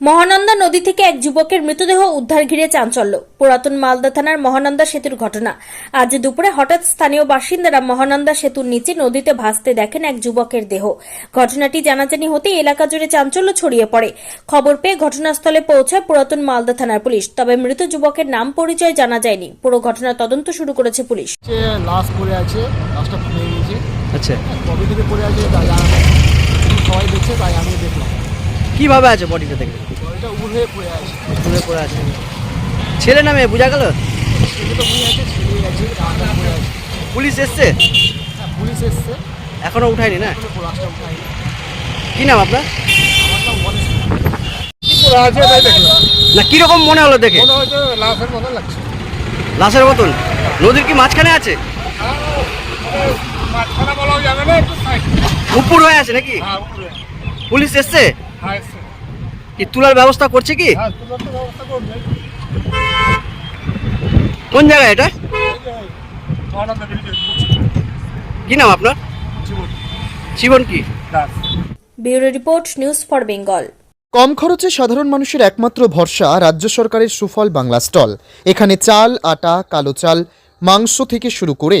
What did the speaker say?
মহানন্দা নদী থেকে এক যুবকের মৃতদেহ উদ্ধার ঘিরে চাঞ্চল্য। পুরাতন মালদা থানার মহানন্দা সেতুর ঘটনা। আজ দুপুরে হঠাৎ স্থানীয় বাসিন্দারা মহানন্দা সেতুর নিচে নদীতে ভাসতে দেখেন এক যুবকের দেহ। ঘটনাটি জানাজানি হতেই এলাকা জুড়ে চাঞ্চল্য ছড়িয়ে পড়ে। খবর পেয়ে ঘটনাস্থলে পৌঁছায় পুরাতন মালদা থানার পুলিশ। তবে মৃত যুবকের নাম পরিচয় জানা যায়নি। পুরো ঘটনার তদন্ত শুরু করেছে পুলিশ। লাশ পড়ে আছে লাশটা আচ্ছা। কবে থেকে পড়ে আছে তাই জানা নেই। শুধু সবাই দেখছে তাই আমি দেখলাম। কীভাবে আছে বডিটা দেখে? এটা উড় পড়ে আছে। তুলে পড়ে আছে। ছেলে নামে বোঝা গেল? পুলিশ এসছে? হ্যাঁ পুলিশ এসছে। এখনও উঠায়নি না? কি নাম আপনার? না কীরকম মনে হলো দেখে? লাশের মতো লাগছে। লাশের মতন? নদীর কি মাঝখানে আছে? সাইড উপর হয়ে আছে নাকি? হ্যাঁ পুলিশ হ্যাঁ এসছে? কি তোলার ব্যবস্থা করছে কি? হ্যাঁ কোন জায়গায় এটা? কি নাম আপনার? জীবন। কি? Bureau report news for Bengal. কম খরচে সাধারণ মানুষের একমাত্র ভরসা রাজ্য সরকারের সুফল বাংলা স্টল। এখানে চাল আটা কালো চাল মাংস থেকে শুরু করে